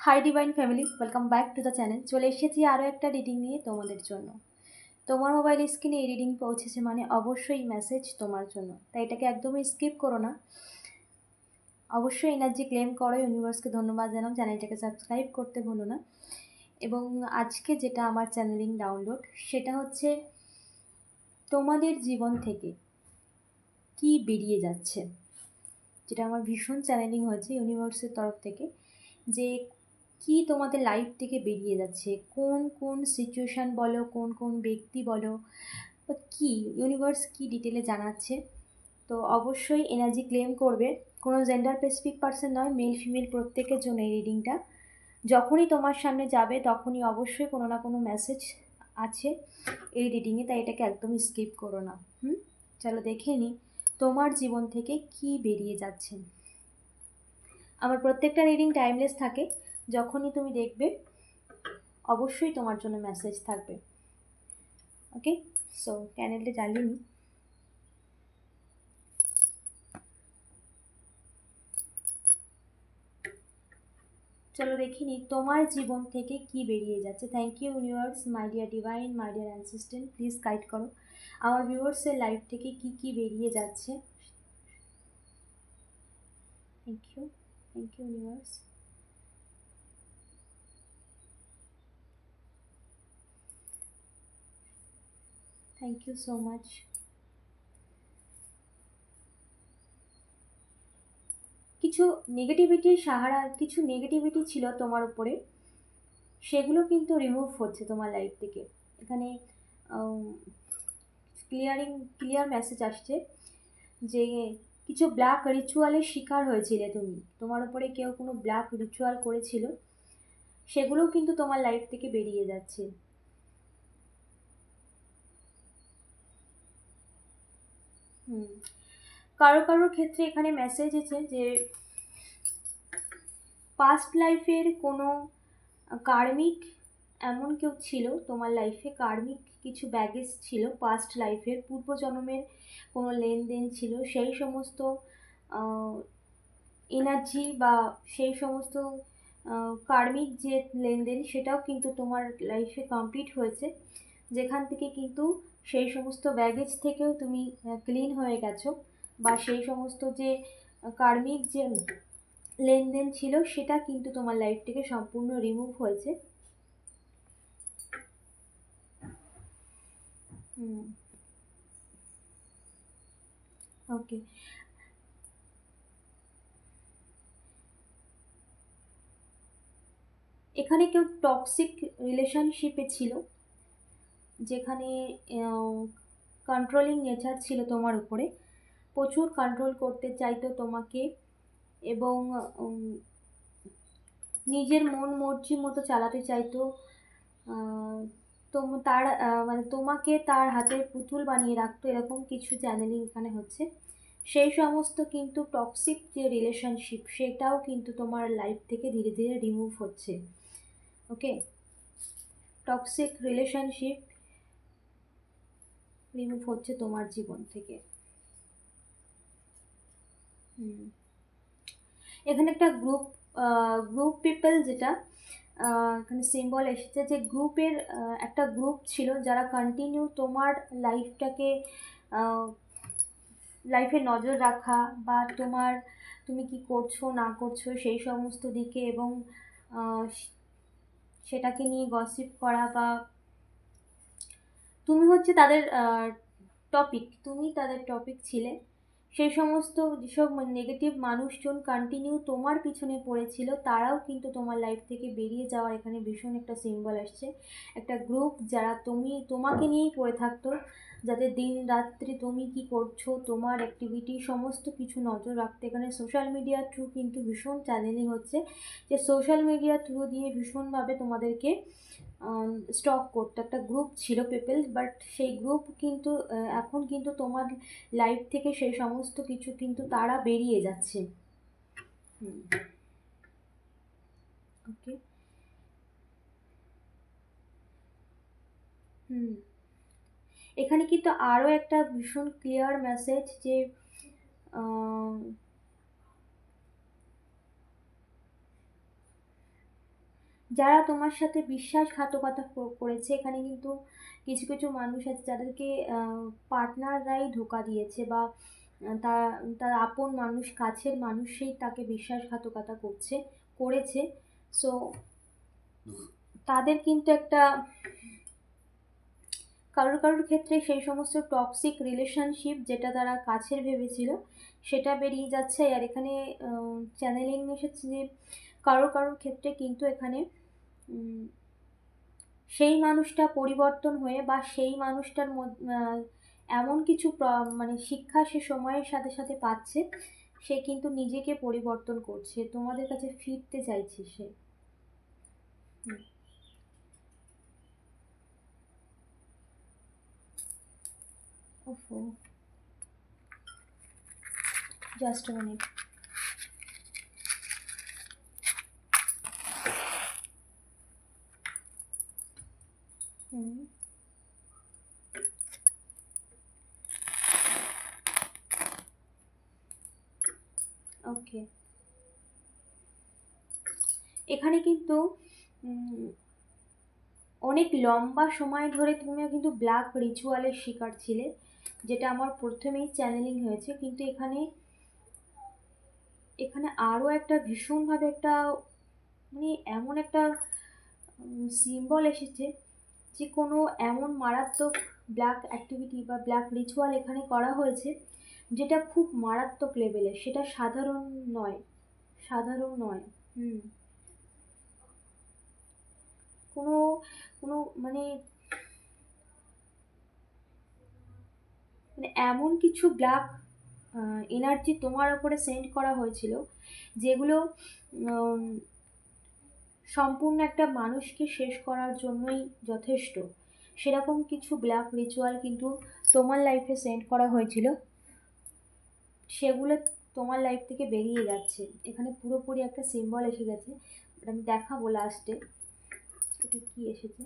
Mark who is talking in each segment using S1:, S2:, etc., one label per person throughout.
S1: Hi divine family welcome back to the channel চলে এসেছি আরও একটা রিডিং নিয়ে তোমাদের জন্য। তোমার মোবাইল স্ক্রিনে এই রিডিং পৌঁছেছে মানে অবশ্যই মেসেজ তোমার জন্য। তাই এটাকে একদমই স্কিপ করো না। অবশ্যই এনার্জি ক্লেম করো ইউনিভার্সকে ধন্যবাদ জানাও। চ্যানেলটাকে সাবস্ক্রাইব করতে ভুলো না। এবং আজকে যেটা আমার চ্যানেলিং ডাউনলোড সেটা হচ্ছে তোমাদের জীবন থেকে কি বেরিয়ে যাচ্ছে। যেটা আমার ভীষণ চ্যানেলিং হয়েছে ইউনিভার্সের তরফ থেকে। যে কি তোমাদের লাইফ থেকে বেরিয়ে যাচ্ছে? কোন কোন সিচুয়েশান বলো, কোন কোন ব্যক্তি বলো? বা কী? ইউনিভার্স কী ডিটেলে জানাচ্ছে? তো অবশ্যই এনার্জি ক্লেম করবে। কোনো জেন্ডার স্পেসিফিক পার্সন নয় মেল ফিমেল প্রত্যেকের জন্য এই রিডিংটা যখনই তোমার সামনে যাবে, তখনই অবশ্যই কোনো না কোনো মেসেজ আছে এই রিডিংয়ে তাই এটাকে একদমই স্কিপ করো না। হুম? চলো দেখে নিই তোমার জীবন থেকে কি বেরিয়ে যাচ্ছে? আমার প্রত্যেকটা রিডিং টাইমলেস থাকে। যখনই তুমি দেখবে, অবশ্যই তোমার জন্য মেসেজ থাকবে। ওকে সো ক্যানেলটা জ্বালিয়ে নিই। চলো দেখিনি তোমার জীবন থেকে কি বেরিয়ে যাচ্ছে? Thank you universe my dear divine my dear please guide করো। আমার ভিউয়ার্সের লাইফ থেকে কি কি বেরিয়ে যাচ্ছে? Thank you thank you universe thank you so much কিছু নেগেটিভিটির সাহারা, কিছু নেগেটিভিটি ছিল তোমার উপরে, সেগুলো কিন্তু রিমুভ হচ্ছে তোমার লাইফ থেকে। এখানে ক্লিয়ারিং ক্লিয়ার মেসেজ আসছে যে কিছু ব্ল্যাক রিচুয়ালের শিকার হয়েছিলে তুমি। তোমার উপরে কেউ কোনো ব্ল্যাক রিচুয়াল করেছিল, সেগুলোও কিন্তু তোমার লাইফ থেকে বেরিয়ে যাচ্ছে। হুম। কারও কারোর ক্ষেত্রে এখানে মেসেজ আছে যে পাস্ট লাইফের কোনো কার্মিক এমন কেউ ছিল, তোমার লাইফে কার্মিক কিছু ব্যাগেজ ছিল পাস্ট লাইফের পূর্বজন্মের কোনো লেনদেন ছিল, সেই সমস্ত এনার্জি বা সেই সমস্ত কার্মিক যে লেনদেন সেটাও কিন্তু তোমার লাইফে কমপ্লিট হয়েছে। যেখান থেকে কিন্তু সেই সমস্ত ব্যাগেজ থেকেও তুমি ক্লিন হয়ে গেছো বা সেই সমস্ত যে কার্মিক যে লেনদেন ছিল সেটা কিন্তু তোমার লাইফ থেকে সম্পূর্ণ রিমুভ হয়েছে। ওকে এখানে কেউ টক্সিক রিলেশনশিপে ছিল। যেখানে কন্ট্রোলিং নেচার ছিল তোমার উপরে, প্রচুর কন্ট্রোল করতে চাইতো তোমাকে এবং নিজের মন মর্জি মতো চালাতে চাইতো। তো তার মানে তোমাকে তার হাতে পুতুল বানিয়ে রাখতো, এরকম কিছু চ্যানেলিং এখানে হচ্ছে। সেই সমস্ত কিন্তু টক্সিক যে রিলেশনশিপ সেটাও কিন্তু তোমার লাইফ থেকে ধীরে ধীরে রিমুভ হচ্ছে। ওকে টক্সিক রিলেশনশিপ রিমুভ হচ্ছে তোমার জীবন থেকে। এখানে একটা গ্রুপ গ্রুপ পিপল যেটা এখানে সিম্বল এসেছে যে গ্রুপের একটা গ্রুপ ছিল যারা কন্টিনিউ তোমার লাইফটাকে লাইফে নজর রাখা বা তোমার, তুমি কি করছ, না করছ, সেই সমস্ত দিকে এবং সেটাকে নিয়ে গসিপ করা বা তুমি হচ্ছে তাদের টপিক তুমি তাদের টপিক ছিলে। সেই সমস্ত যেসব নেগেটিভ মানুষজন কন্টিনিউ তোমার পিছনে পড়েছিল, তারাও কিন্তু তোমার লাইফ থেকে বেরিয়ে যাওয়ার এখানে ভীষণ একটা সিম্বল আসছে। একটা গ্রুপ যারা তুমি, তোমাকে নিয়েই পড়ে থাকতো, যাতে দিন রাত্রি তুমি কি করছ, তোমার অ্যাক্টিভিটি সমস্ত কিছু নজর রাখতে। এখানে সোশ্যাল মিডিয়ার থ্রু কিন্তু ভীষণ চ্যানেলিং হচ্ছে, যে সোশ্যাল মিডিয়ার থ্রু দিয়ে ভীষণভাবে তোমাদেরকে স্টক করতো একটা গ্রুপ ছিল পিপল বাট সেই গ্রুপ কিন্তু এখন কিন্তু তোমার লাইফ থেকে সেই সমস্ত কিছু কিন্তু তারা বেরিয়ে যাচ্ছে। ওকে হুম। এখানে কিন্তু আরও একটা ভীষণ ক্লিয়ার মেসেজ যে যারা তোমার সাথে বিশ্বাসঘাতকতা করেছে, এখানে কিন্তু কিছু কিছু মানুষ আছে যাদেরকে পার্টনাররাই ধোকা দিয়েছে বা তার তার আপন মানুষ, কাছের মানুষই তাকে বিশ্বাসঘাতকতা করছে, করেছে। সো তাদের কিন্তু একটা কারোর কারোর ক্ষেত্রে সেই সমস্ত টক্সিক রিলেশনশিপ যেটা তারা কাছের ভেবেছিল, সেটা বেরিয়ে যাচ্ছে। আর এখানে চ্যানেলিং এসেছে যে, কারোর কারোর ক্ষেত্রে কিন্তু এখানে সেই মানুষটা পরিবর্তন হয়ে বা সেই মানুষটার এমন কিছু মানে শিক্ষা সে সময়ের সাথে সাথে পাচ্ছে, সে কিন্তু নিজেকে পরিবর্তন করছে। তোমাদের কাছে ফিরতে চাইছে সে। জাস্ট মিনিট হুম। ওকে এখানে কিন্তু অনেক লম্বা সময় ধরে তুমিও কিন্তু ব্ল্যাক রিচুয়ালের শিকার ছিলে, যেটা আমার প্রথমেই চ্যানেলিং হয়েছে। কিন্তু এখানে এখানে আরও একটা ভীষণভাবে একটা মানে এমন একটা সিম্বল এসেছে যে কোনো এমন মারাত্মক ব্ল্যাক অ্যাক্টিভিটি বা ব্ল্যাক রিচুয়াল এখানে করা হয়েছে, যেটা খুব মারাত্মক লেভেলের সেটা সাধারণ নয়। সাধারণ নয়। হুম। কোনো কোনো মানে মানে এমন কিছু ব্ল্যাক এনার্জি তোমার ওপরে সেন্ড করা হয়েছিল, যেগুলো সম্পূর্ণ একটা মানুষকে শেষ করার জন্যই যথেষ্ট। সেরকম কিছু ব্ল্যাক রিচুয়াল কিন্তু তোমার লাইফে সেন্ড করা হয়েছিল। সেগুলো তোমার লাইফ থেকে বেরিয়ে যাচ্ছে। এখানে পুরোপুরি একটা সিম্বল এসে গেছে। আমি দেখাবো লাস্টে এটা কি এসেছে?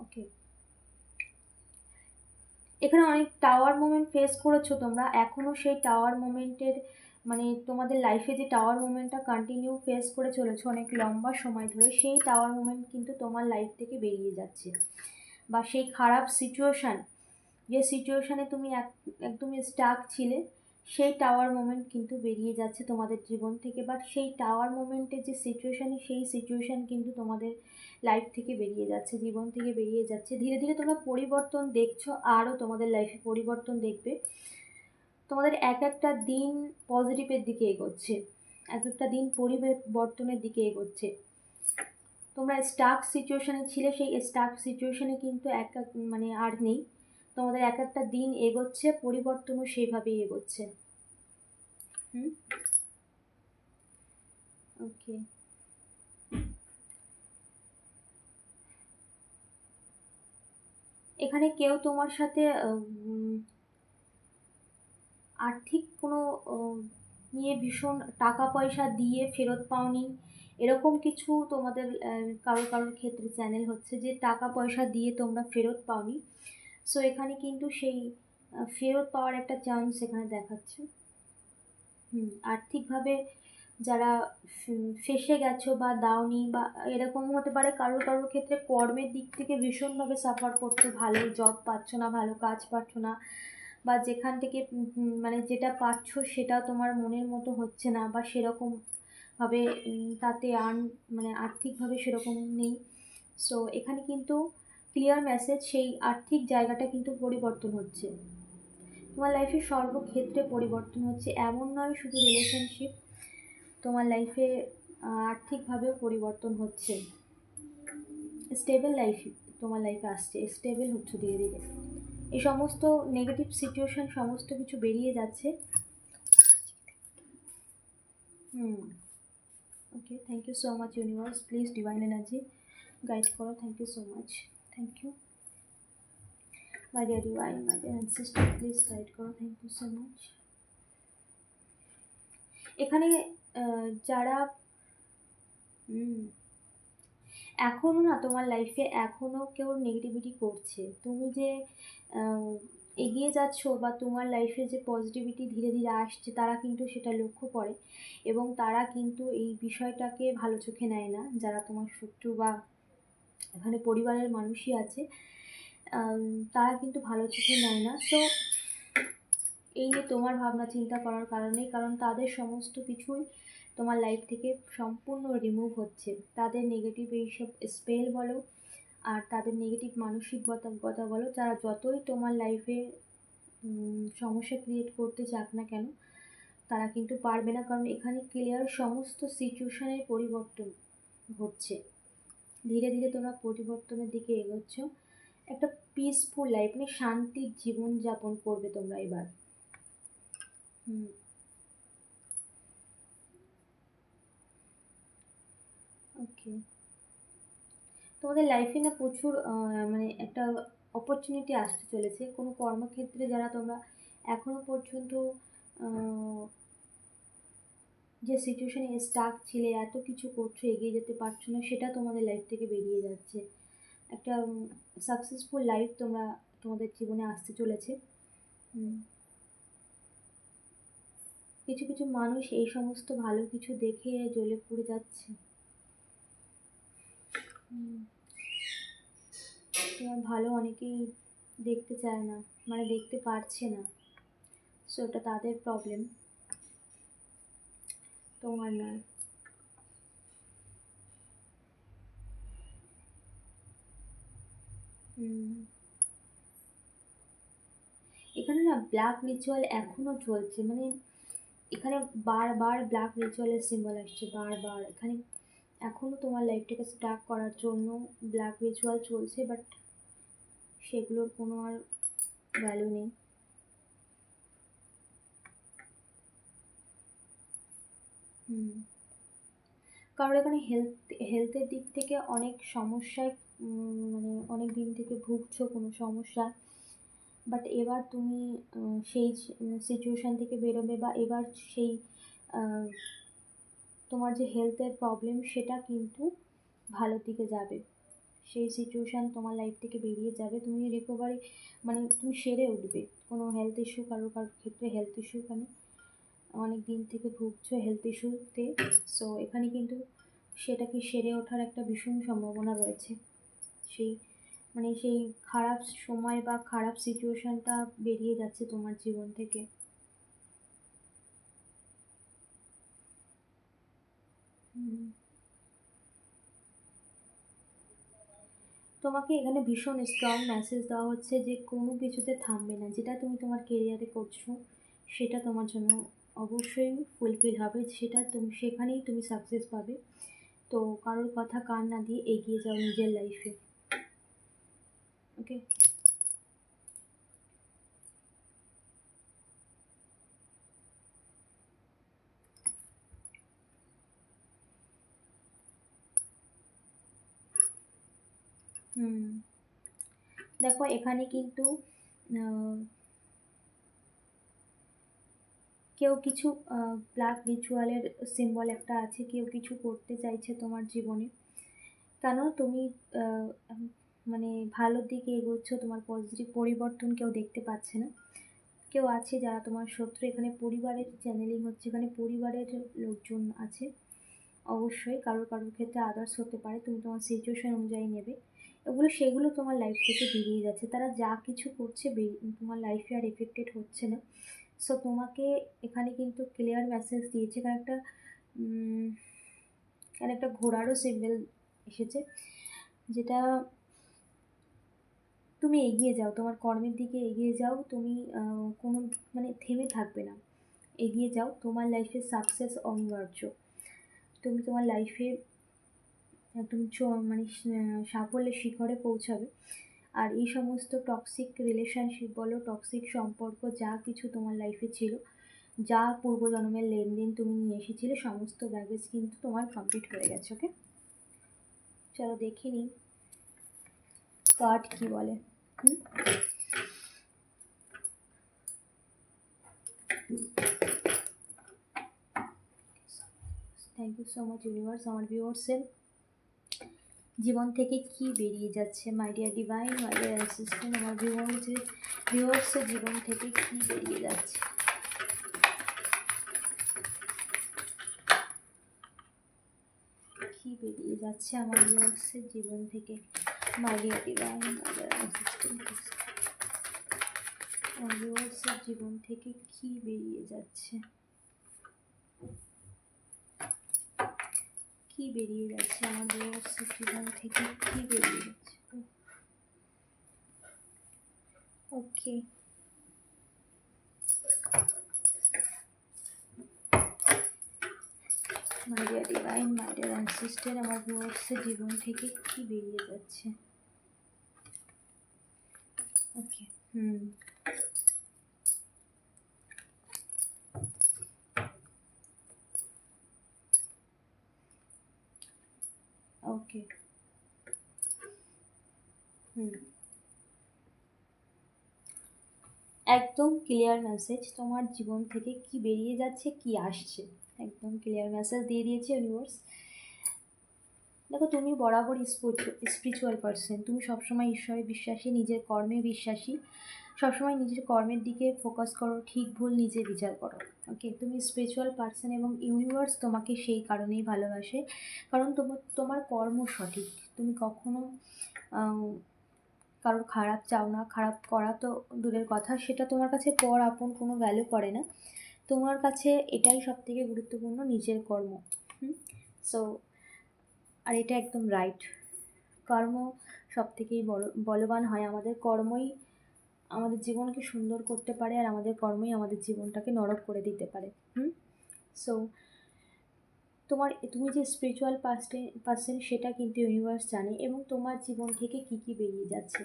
S1: ওকে এখানে অনেক টাওয়ার মোমেন্ট ফেস করেছ তোমরা। এখনও সেই টাওয়ার মোমেন্টের মানে তোমাদের লাইফে যে টাওয়ার মোমেন্টটা কন্টিনিউ ফেস করে চলেছো অনেক লম্বা সময় ধরে, সেই টাওয়ার মোমেন্ট কিন্তু তোমার লাইফ থেকে বেরিয়ে যাচ্ছে। বা সেই খারাপ সিচুয়েশান যে সিচুয়েশানে তুমি এক একদমই স্টাক ছিলে, সেই টাওয়ার মোমেন্ট কিন্তু বেরিয়ে যাচ্ছে তোমাদের জীবন থেকে। বাট সেই টাওয়ার মোমেন্টের যে সিচুয়েশানে সেই সিচুয়েশান কিন্তু তোমাদের লাইফ থেকে বেরিয়ে যাচ্ছে, জীবন থেকে বেরিয়ে যাচ্ছে। ধীরে ধীরে তোমরা পরিবর্তন দেখছ, আরও তোমাদের লাইফে পরিবর্তন দেখবে। তোমাদের এক একটা দিন পজিটিভের দিকে এগোচ্ছে, এক একটা দিন পরিবর্তনের দিকে এগোচ্ছে। তোমরা স্টাক সিচুয়েশানে ছিলে, সেই স্টাক সিচুয়েশানে কিন্তু এক মানে আর নেই। তোমাদের এক একটা দিন এগোচ্ছে, পরিবর্তনও সেইভাবেই এগোচ্ছে। হুম? ওকে এখানে কেউ তোমার সাথে আর্থিক কোনো নিয়ে ভীষণ টাকা পয়সা দিয়ে ফেরত পাওনি। এরকম কিছু তোমাদের কারও কারোর ক্ষেত্রে চ্যানেল হচ্ছে যে টাকা পয়সা দিয়ে তোমরা ফেরত পাওনি। সো এখানে কিন্তু সেই ফেরত পাওয়ার একটা চান্স এখানে দেখাচ্ছে। হুম, আর্থিকভাবে যারা ফেঁসে গেছো বা দাওনি বা এরকম হতে পারে কারোর কারোর ক্ষেত্রে কর্মের দিক থেকে ভীষণভাবে সাফার করছ। ভালো জব পাচ্ছ না, ভালো কাজ পাচ্ছ না। বা যেখান থেকে মানে যেটা পাচ্ছ সেটা তোমার মনের মতো হচ্ছে না বা সেরকম ভাবে তাতে আর্ন মানে আর্থিকভাবে সেরকম নেই। সো এখানে কিন্তু ক্লিয়ার মেসেজ সেই আর্থিক জায়গাটা কিন্তু পরিবর্তন হচ্ছে। তোমার লাইফে সর্বক্ষেত্রে পরিবর্তন হচ্ছে, এমন নয় শুধু রিলেশনশিপ তোমার লাইফে আর্থিকভাবেও পরিবর্তন হচ্ছে। স্টেবল লাইফ তোমার লাইফে আসছে স্টেবল হচ্ছে ধীরে ধীরে। এই সমস্ত নেগেটিভ সিচুয়েশন সমস্ত কিছু বেরিয়ে যাচ্ছে। হুম। Okay thank you so much universe please divine energy guide করো। Thank you so much thank you my dear divine my dear ancestor please guide করো। থ্যাংক ইউ সো মাচ এখানে যারা, হুম এখনও না তোমার লাইফে এখনও কেউ নেগেটিভিটি করছে। তুমি যে এগিয়ে যাচ্ছ বা তোমার লাইফে যে পজিটিভিটি ধীরে ধীরে আসছে, তারা কিন্তু সেটা লক্ষ্য করে এবং তারা কিন্তু এই বিষয়টাকে ভালো চোখে নেয় না। যারা তোমার শত্রু বা এখানে পরিবারের মানুষই আছে তারা কিন্তু ভালো চোখে নেয় না। সো এই নিয়ে তোমার ভাবনা চিন্তা করার কারণে কারণ তাদের সমস্ত কিছুই তোমার লাইফ থেকে সম্পূর্ণ রিমুভ হচ্ছে। তাদের নেগেটিভ এইসব স্পেল বলো, আর তাদের নেগেটিভ মানসিকতা বলো, তারা যতই তোমার লাইফে সমস্যা ক্রিয়েট করতে চাক না কেন, তারা কিন্তু পারবে না। কারণ এখানে ক্লিয়ার সমস্ত সিচুয়েশনের পরিবর্তন ঘটছে। ধীরে ধীরে তোমরা পরিবর্তনের দিকে এগোচ্ছ। একটা পিসফুল লাইফ মানে শান্তির জীবনযাপন করবে তোমরা এবার। হুম। ওকে তোমাদের লাইফে না প্রচুর মানে একটা অপরচুনিটি আসতে চলেছে। কোনো কর্মক্ষেত্রে যারা তোমরা এখনও পর্যন্ত যে সিচুয়েশনে স্টাক ছিলে, এত কিছু করছ, এগিয়ে যেতে পারছ না, সেটা তোমাদের লাইফ থেকে বেরিয়ে যাচ্ছে। একটা সাকসেসফুল লাইফ তোমরা, তোমাদের জীবনে আসতে চলেছে। কিছু কিছু মানুষ এই সমস্ত ভালো কিছু দেখে জ্বলে পুড়ে যাচ্ছে। তোমার ভালো অনেকেই দেখতে চায় না মানে দেখতে পারছে না। সো ওটা তাদের প্রবলেম তোমার নয়। এখানে না ব্ল্যাক রিচুয়াল এখনও চলছে মানে এখানে বারবার ব্ল্যাক রিচুয়ালের সিম্বল আসছে, বারবার। এখানে এখনও তোমার লাইফটাকে স্টার্ট করার জন্য ব্ল্যাক রিচুয়াল চলছে বাট সেগুলোর কোনো আর ভ্যালু নেই। হুম। কারণ এখানে হেলথ হেলথের দিক থেকে অনেক সমস্যায় মানে অনেক দিন থেকে ভুগছো কোনো সমস্যা বাট এবার তুমি সেই সিচুয়েশান থেকে বেরোবে বা এবার সেই তোমার যে হেলথের প্রবলেম সেটা কিন্তু ভালো দিকে যাবে। সেই সিচুয়েশান তোমার লাইফ থেকে বেরিয়ে যাবে। তুমি রিকভারি মানে তুমি সেরে উঠবে। কোনো হেলথ ইস্যু কারোর কারোর ক্ষেত্রে হেলথ ইস্যু এখানে অনেক দিন থেকে ভুগছো হেলথ ইস্যুতে সো এখানে কিন্তু সেটাকে সেরে ওঠার একটা ভীষণ সম্ভাবনা রয়েছে। সেই মানে সেই খারাপ সময় বা খারাপ সিচুয়েশানটা বেরিয়ে যাচ্ছে তোমার জীবন থেকে। তোমাকে এখানে ভীষণ স্ট্রং মেসেজ দেওয়া হচ্ছে যে কোনো কিছুতে থামবে না। যেটা তুমি তোমার কেরিয়ারে করছ, সেটা তোমার জন্য অবশ্যই ফুলফিল হবে। সেটা তুমি, সেখানেই তুমি সাকসেস পাবে। তো কারোর কথা কান না দিয়ে এগিয়ে যাও নিজের লাইফে ওকে হুম। দেখো, এখানে কিন্তু কেউ কিছু ব্ল্যাক রিচুয়ালের সিম্বল একটা আছে, কেউ কিছু করতে চাইছে তোমার জীবনে। কেন? তুমি মানে ভালোর দিকে এগোচ্ছ, তোমার পজিটিভ পরিবর্তন কেউ দেখতে পাচ্ছে না। কেউ আছে যারা তোমার শত্রু, এখানে পরিবারের চ্যানেলিং হচ্ছে, এখানে পরিবারের লোকজন আছে। অবশ্যই কারোর কারোর ক্ষেত্রে আদার্স হতে পারে, তুমি তোমার সিচুয়েশন অনুযায়ী নেবে। এগুলো সেগুলো তোমার লাইফ থেকে বেরিয়ে যাচ্ছে। তারা যা কিছু করছে তোমার লাইফে আর এফেক্টেড হচ্ছে না। সো তোমাকে এখানে কিন্তু ক্লিয়ার মেসেজ দিয়েছে। এখানে একটা এখানে একটা ঘোড়ারও সিম্বল এসেছে। যেটা তুমি এগিয়ে যাও, তোমার কর্মের দিকে এগিয়ে যাও। তুমি কোনো মানে থেমে থাকবে না। এগিয়ে যাও। তোমার লাইফে সাকসেস অনিবার্য। তুমি তোমার লাইফে একদম মানে সাফল্যের শিখরে পৌঁছাবে। আর এই সমস্ত টক্সিক রিলেশনশিপ বলো টক্সিক সম্পর্ক, যা কিছু তোমার লাইফে ছিল, যা পূর্বজন্মের লেনদেন তুমি নিয়ে এসেছিলে, সমস্ত ব্যাগেজ কিন্তু তোমার কমপ্লিট হয়ে গেছে ওকে চলো দেখে নিই। কার্ড কী বলে? হুম? Thank you so much universe আমার ভিউয়ার্সের জীবন থেকে কি বেরিয়ে যাচ্ছে my dear divine my dear assistant আমার ভিউয়ার্সের ভিউয়ার্সের জীবন থেকে কি বেরিয়ে যাচ্ছে? কি বেরিয়ে যাচ্ছে আমার ভিউয়ার্সের জীবন থেকে my dear divine my dear assistant আমার ভিউয়ার্সের জীবন থেকে কি বেরিয়ে যাচ্ছে? কি বেরিয়ে যাচ্ছে আমার ভিউয়ার্সের জীবন থেকে কি বেরিয়ে যাচ্ছে okay my dear divine my dear ancestor আমার ভিউয়ার্সের জীবন থেকে কি বেরিয়ে যাচ্ছে? ওকে হুম ওকে হুম একদম ক্লিয়ার মেসেজ তোমার জীবন থেকে কি বেরিয়ে যাচ্ছে, কি আসছে? একদম ক্লিয়ার মেসেজ দিয়ে দিয়েছে ইউনিভার্স দেখো, তুমি বরাবর স্পিরিচুয়াল পার্সন তুমি সবসময় ঈশ্বরে বিশ্বাসী, নিজের কর্মে বিশ্বাসী। সবসময় নিজের কর্মের দিকে ফোকাস করো, ঠিক ভুল নিজে বিচার করো। ওকে, তুমি স্পিরিচুয়াল পার্সন এবং ইউনিভার্স তোমাকে সেই কারণেই ভালোবাসে। কারণ তোমার তোমার কর্ম সঠিক। তুমি কখনো কারোর খারাপ চাও না, খারাপ করা তো দূরের কথা, সেটা তোমার কাছে পর আপন কোনো ভ্যালু করে না। তোমার কাছে এটাই সব থেকে গুরুত্বপূর্ণ, নিজের কর্ম। হুম? সো আর এটা একদম রাইট কর্ম সব থেকেই বলবান হয় আমাদের। কর্মই আমাদের জীবনকে সুন্দর করতে পারে আর আমাদের কর্মই আমাদের জীবনটাকে নরক করে দিতে পারে, হুম? সো তোমার, তুমি যে স্পিরিচুয়াল পার্সে পার্সেন সেটা কিন্তু ইউনিভার্স জানে এবং তোমার জীবন থেকে কি কি বেরিয়ে যাচ্ছে।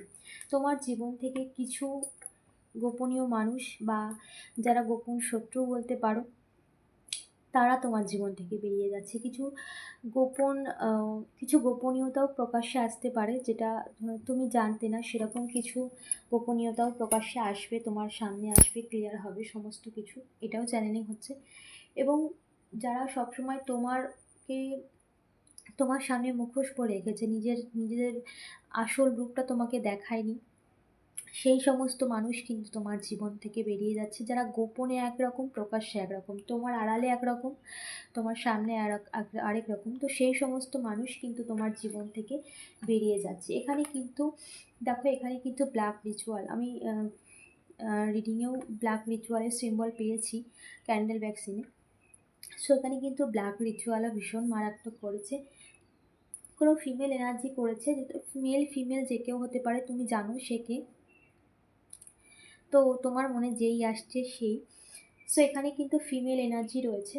S1: তোমার জীবন থেকে কিছু গোপনীয় মানুষ বা যারা গোপন শত্রু বলতে পারো তারা তোমার জীবন থেকে বেরিয়ে যাচ্ছে। কিছু গোপন কিছু গোপনীয়তাও প্রকাশ্যে আসতে পারে, যেটা তুমি জানতে না, সেরকম কিছু গোপনীয়তাও প্রকাশ্যে আসবে, তোমার সামনে আসবে ক্লিয়ার হবে সমস্ত কিছু, এটাও চ্যানেলিং হচ্ছে। এবং যারা সবসময় তোমারকে, তোমার সামনে মুখোশ পরে রেখেছে, নিজের, নিজেদের আসল রূপটা তোমাকে দেখায়নি সেই সমস্ত মানুষ কিন্তু তোমার জীবন থেকে বেরিয়ে যাচ্ছে। যারা গোপনে একরকম, প্রকাশ্যে একরকম, তোমার আড়ালে একরকম, তোমার সামনে আরেক রকম, তো সেই সমস্ত মানুষ কিন্তু তোমার জীবন থেকে বেরিয়ে যাচ্ছে। এখানে কিন্তু, দেখো এখানে কিন্তু ব্ল্যাক রিচুয়াল আমি রিডিংয়েও ব্ল্যাক রিচুয়ালের সিম্বল পেয়েছি ক্যান্ডেল ভ্যাকসিনে সো এখানে কিন্তু ব্ল্যাক রিচুয়ালও ভীষণ মারাত্মক করেছে। কোনো ফিমেল এনার্জি করেছে মেল ফিমেল যে কেউ হতে পারে, তুমি জানো সে কে। তো তোমার মনে যেই আসছে সেই। সো এখানে কিন্তু ফিমেল এনার্জি রয়েছে।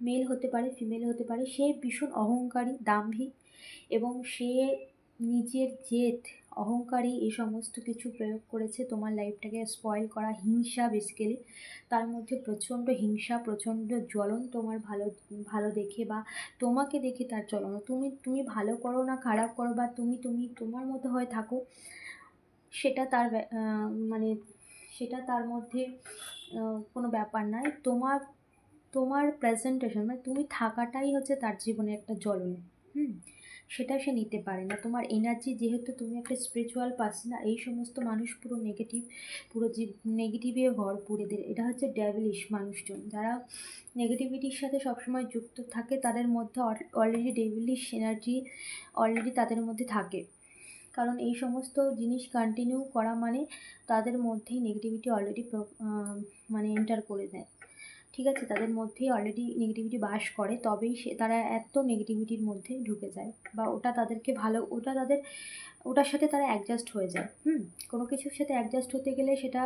S1: মেল হতে পারে ফিমেল হতে পারে। সে ভীষণ অহংকারী, দাম্ভিক এবং সে নিজের জেদ, অহংকারী এই সমস্ত কিছু প্রয়োগ করেছে তোমার লাইফটাকে স্পয়েল করা, হিংসা বেসিক্যালি তার মধ্যে প্রচণ্ড হিংসা, প্রচণ্ড জ্বলন তোমার ভালো ভালো দেখে বা তোমাকে দেখে তার জ্বলন তুমি তুমি ভালো করো না, খারাপ করো বা তুমি তুমি তোমার মতো হয়ে থাকো সেটা তার মানে সেটা তার মধ্যে কোনো ব্যাপার নয় তোমার তোমার প্রেজেন্টেশন মানে তুমি থাকাটাই হচ্ছে তার জীবনে একটা জ্বলন, হুম? সেটা সে নিতে পারে না। তোমার এনার্জি যেহেতু তুমি একটা স্পিরিচুয়াল পার্সন এই সমস্ত মানুষ পুরো নেগেটিভ পুরো জীব নেগেটিভে ভরপুর এদের। এটা হচ্ছে ডেভিলিশ মানুষজন। যারা নেগেটিভিটির সাথে সবসময় যুক্ত থাকে, তাদের মধ্যে অলরেডি ডেভিলিশ এনার্জি অলরেডি তাদের মধ্যে থাকে। কারণ এই সমস্ত জিনিস কন্টিনিউ করা মানে তাদের মধ্যেই নেগেটিভিটি অলরেডি মানে এন্টার করে দেয়। ঠিক আছে? তাদের মধ্যেই অলরেডি নেগেটিভিটি বাস করে, তবেই সে, তারা এত নেগেটিভিটির মধ্যে ঢুকে যায় বা ওটা তাদেরকে ভালো, ওটা তাদের, ওটার সাথে তারা অ্যাডজাস্ট হয়ে যায়। হুম? কোনো কিছুর সাথে অ্যাডজাস্ট হতে গেলে সেটা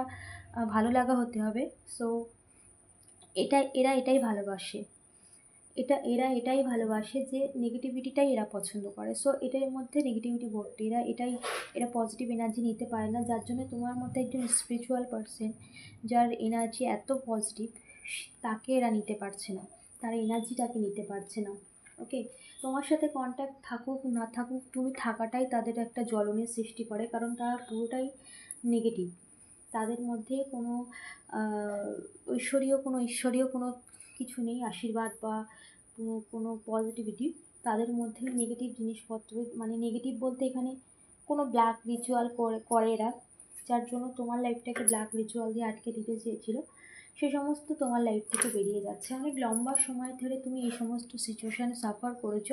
S1: ভালো লাগা হতে হবে। সো এটা, এরা এটাই ভালোবাসে। এটা, এরা এটাই ভালোবাসে যে নেগেটিভিটিটাই এরা পছন্দ করে। সো এটার মধ্যে নেগেটিভিটি ভর্তি এরা এটাই, এরা পজিটিভ এনার্জি নিতে পারে না। যার জন্য তোমার মধ্যে একজন স্পিরিচুয়াল পারসন যার এনার্জি এত পজিটিভ তাকে এরা নিতে পারছে না। তার এনার্জিটাকে নিতে পারছে না। ওকে তোমার সাথে কন্ট্যাক্ট থাকুক, না থাকুক, তুমি থাকাটাই তাদের একটা জ্বলনের সৃষ্টি করে। কারণ তারা পুরোটাই নেগেটিভ তাদের মধ্যে কোনো ঐশ্বরীয় কোনো, ঈশ্বরীয় কোনো কিছু নেই, আশীর্বাদ বা কোনো পজিটিভিটি তাদের মধ্যে নেগেটিভ জিনিসপত্র মানে নেগেটিভ বলতে এখানে কোনো ব্ল্যাক রিচুয়াল করে করে এরা, যার জন্য তোমার লাইফটাকে ব্ল্যাক রিচুয়াল দিয়ে আটকে দিতে চেয়েছিল, সে সমস্ত তোমার লাইফ থেকে বেরিয়ে যাচ্ছে। অনেক লম্বা সময় ধরে তুমি এই সমস্ত সিচুয়েশানে সাফার করেছ।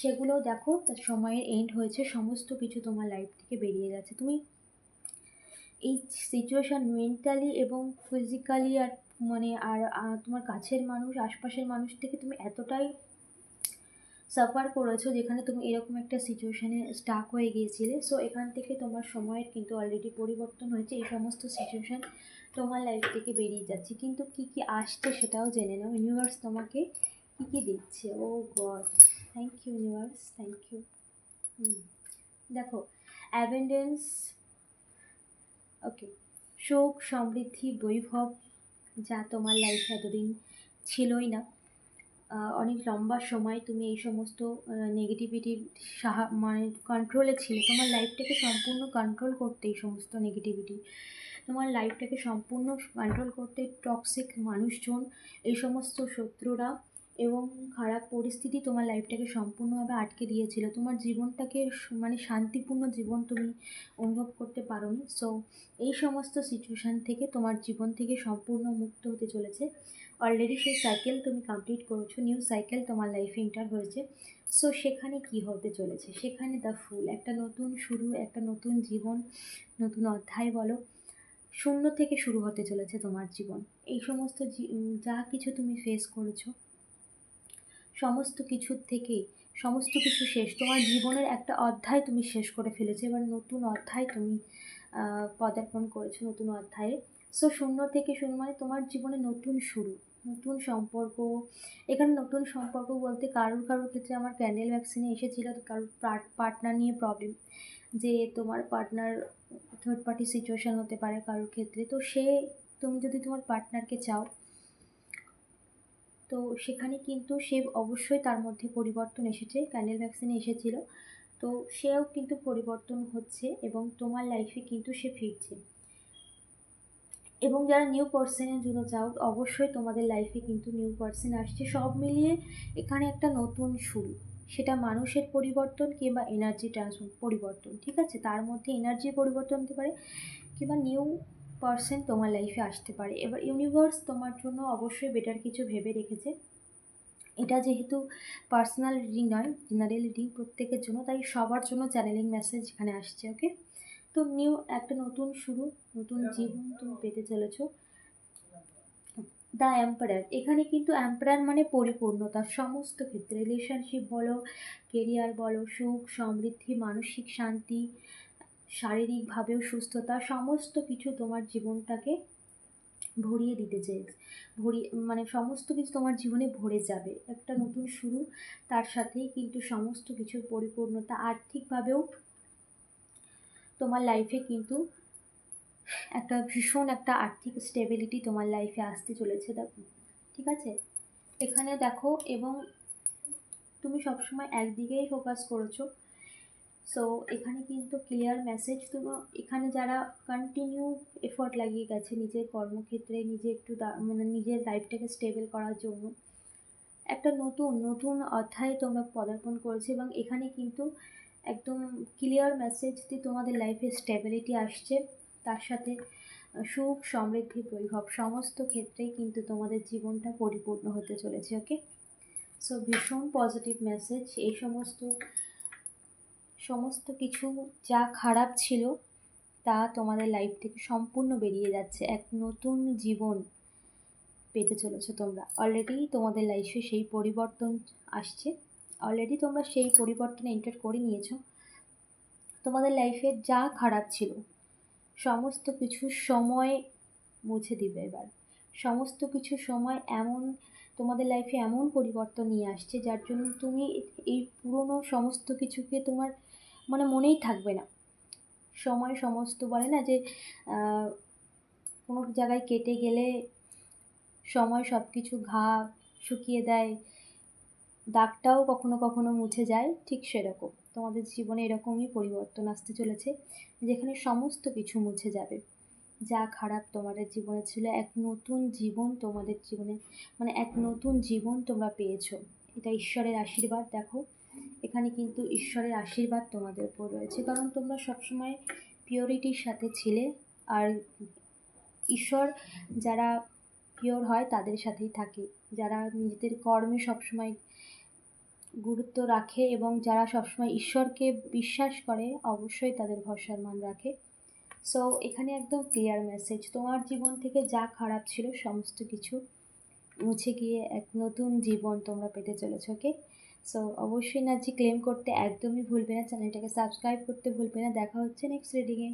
S1: সেগুলো দেখো, তার সময়ের এন্ড হয়েছে, সমস্ত কিছু তোমার লাইফ থেকে বেরিয়ে যাচ্ছে। তুমি এই সিচুয়েশান মেন্টালি এবং ফিজিক্যালি আর মানে আর তোমার কাছের মানুষ, আশপাশের মানুষ থেকে তুমি এতটাই সাফার করেছ যেখানে তুমি এরকম একটা সিচুয়েশানে স্টাক হয়ে গিয়েছিলে। সো এখান থেকে তোমার সময়ের কিন্তু অলরেডি পরিবর্তন হয়েছে। এই সমস্ত সিচুয়েশান তোমার লাইফ থেকে বেরিয়ে যাচ্ছে। কিন্তু কী কী আসছে সেটাও জেনে নাও। ইউনিভার্স তোমাকে কী কী দিচ্ছে? ও God thank you universe thank you দেখো অ্যাবেন্ডেন্স ওকে শোক, সমৃদ্ধি, বৈভব যা তোমার লাইফে এতদিন ছিলই না। অনেক লম্বা সময় তুমি এই সমস্ত নেগেটিভিটির সাহা মানে কন্ট্রোলে ছিল। তোমার লাইফটাকে সম্পূর্ণ কন্ট্রোল করতে এই সমস্ত নেগেটিভিটি তোমার লাইফটাকে সম্পূর্ণ কন্ট্রোল করতে টক্সিক মানুষজন, এই সমস্ত শত্রুরা এবং খারাপ পরিস্থিতি তোমার লাইফটাকে সম্পূর্ণভাবে আটকে দিয়েছিল। তোমার জীবনটাকে মানে শান্তিপূর্ণ জীবন তুমি অনুভব করতে পারোনি। সো এই সমস্ত সিচুয়েশান থেকে তোমার জীবন থেকে সম্পূর্ণ মুক্ত হতে চলেছে। অলরেডি সেই সাইকেল তুমি কমপ্লিট করেছ নিউ সাইকেল তোমার লাইফে এন্টার হয়েছে। সো সেখানে কি হতে চলেছে? সেখানে দ্য ফুল একটা নতুন শুরু, একটা নতুন জীবন, নতুন অধ্যায় বলো, শূন্য থেকে শুরু হতে চলেছে তোমার জীবন। এই সমস্ত যা কিছু তুমি ফেস করেছ সমস্ত কিছুর থেকে, সমস্ত কিছু শেষ। তোমার জীবনের একটা অধ্যায় তুমি শেষ করে ফেলেছো, এবার নতুন অধ্যায় তুমি পদার্পণ করেছ নতুন অধ্যায়ে। সো শূন্য থেকে শুরু মানে তোমার জীবনে নতুন শুরু, নতুন সম্পর্ক। এখানে নতুন সম্পর্ক বলতে কারোর কারোর ক্ষেত্রে আমার ক্যান্ডেল ভ্যাকসিনে এসেছিল কারোর পার্টনার নিয়ে প্রবলেম যে তোমার পার্টনার থার্ড পার্টি সিচুয়েশান হতে পারে কারোর ক্ষেত্রে। তো সে, তুমি যদি তোমার পার্টনারকে চাও তো সেখানে কিন্তু সে অবশ্যই তার মধ্যে পরিবর্তন এসেছে, ক্যান্ডেল ভ্যাকসিনে এসেছিল। তো সেও কিন্তু পরিবর্তন হচ্ছে এবং তোমার লাইফে কিন্তু সে ফিরছে। এবং যারা নিউ পার্সনের জন্য চাও অবশ্যই তোমাদের লাইফে কিন্তু নিউ পার্সন আসছে। সব মিলিয়ে এখানে একটা নতুন শুরু। সেটা মানুষের পরিবর্তন কিংবা এনার্জি ট্রান্সফার পরিবর্তন, ঠিক আছে? তার মধ্যে এনার্জির পরিবর্তন হতে পারে কিংবা নিউ পার্সন তোমার লাইফে আসতে পারে। এবার ইউনিভার্স তোমার জন্য অবশ্যই বেটার কিছু ভেবে রেখেছে। এটা যেহেতু পার্সোনাল রিডিং নয় জেনারেল রিডিং প্রত্যেকের জন্য তাই সবার জন্য চ্যানেলিং মেসেজ এখানে আসছে ওকে তো নিউ একটা নতুন শুরু নতুন জীবন তুমি পেতে চলেছো। দ্য অ্যাম্পারার এখানে কিন্তু অ্যাম্পারার মানে পরিপূর্ণতা সমস্ত ক্ষেত্রে রিলেশনশিপ বলো কেরিয়ার বলো সুখ সমৃদ্ধি মানসিক শান্তি শারীরিকভাবেও সুস্থতা, সমস্ত কিছু তোমার জীবনটাকে ভরিয়ে দিতে চেয়েছে। ভরিয়ে মানে সমস্ত কিছু তোমার জীবনে ভরে যাবে। একটা নতুন শুরু, তার সাথেই কিন্তু সমস্ত কিছুর পরিপূর্ণতা আর্থিকভাবেও তোমার লাইফে কিন্তু একটা ভীষণ একটা আর্থিক স্টেবিলিটি তোমার লাইফে আসতে চলেছে। ঠিক আছে? এখানে দেখো, এবং তুমি সবসময় একদিকেই ফোকাস করেছ। সো এখানে কিন্তু ক্লিয়ার মেসেজ তোমার এখানে যারা কন্টিনিউ এফোর্ট লাগিয়ে গেছে নিজের কর্মক্ষেত্রে, নিজে একটু মানে নিজের লাইফটাকে স্টেবল করার জন্য, একটা নতুন নতুন অধ্যায়ে তোমরা পদার্পণ করেছ এবং এখানে কিন্তু একদম ক্লিয়ার মেসেজ দিয়ে তোমাদের লাইফে স্টেবিলিটি আসছে। তার সাথে সুখ, সমৃদ্ধি, বৈভব সমস্ত ক্ষেত্রেই কিন্তু তোমাদের জীবনটা পরিপূর্ণ হতে চলেছে ওকে সো ভীষণ পজিটিভ মেসেজ এই সমস্ত সমস্ত কিছু যা খারাপ ছিল তা তোমাদের লাইফ থেকে সম্পূর্ণ বেরিয়ে যাচ্ছে। এক নতুন জীবন পেতে চলেছো তোমরা। অলরেডি তোমাদের লাইফে সেই পরিবর্তন আসছে। অলরেডি তোমরা সেই পরিবর্তনে এন্টার করে নিয়েছো। তোমাদের লাইফে যা খারাপ ছিল, সমস্ত কিছু সময় মুছে দিবে এবার। সমস্ত কিছু সময় এমন, তোমাদের লাইফে এমন পরিবর্তন নিয়ে আসছে, যার জন্য তুমি এই পুরনো সমস্ত কিছুকে তোমার মানে মনেই থাকবে না। সময় সমস্ত বলে না যে কোনো জায়গায় কেটে গেলে সময় সব কিছু ঘা শুকিয়ে দেয়, দাগটাও কখনো কখনো মুছে যায়, ঠিক সেরকম। তোমাদের জীবনে এরকমই পরিবর্তন আসতে চলেছে, যেখানে সমস্ত কিছু মুছে যাবে। যা খারাপ তোমাদের জীবনে ছিল, এক নতুন জীবন তোমাদের জীবনে মানে এক নতুন জীবন তোমরা পেয়েছ। এটা ঈশ্বরের আশীর্বাদ, দেখো। এখানে কিন্তু ঈশ্বরের আশীর্বাদ তোমাদের উপর রয়েছে। কারণ তোমরা সবসময় পিওরিটির সাথে ছিলে আর ঈশ্বর যারা পিওর হয় তাদের সাথেই থাকে। যারা নিজেদের কর্মে সবসময় গুরুত্ব রাখে এবং যারা সবসময় ঈশ্বরকে বিশ্বাস করে অবশ্যই তাদের ভরসার মান রাখে। সো এখানে একদম ক্লিয়ার মেসেজ তোমার জীবন থেকে যা খারাপ ছিল সমস্ত কিছু মুছে গিয়ে এক নতুন জীবন তোমরা পেতে চলেছো ওকে সো অবশ্যই নাচি ক্লেম করতে একদমই ভুলবে না চ্যানেলটাকে সাবস্ক্রাইব করতে ভুলবে না। দেখা হচ্ছে নেক্সট রিডিংয়ে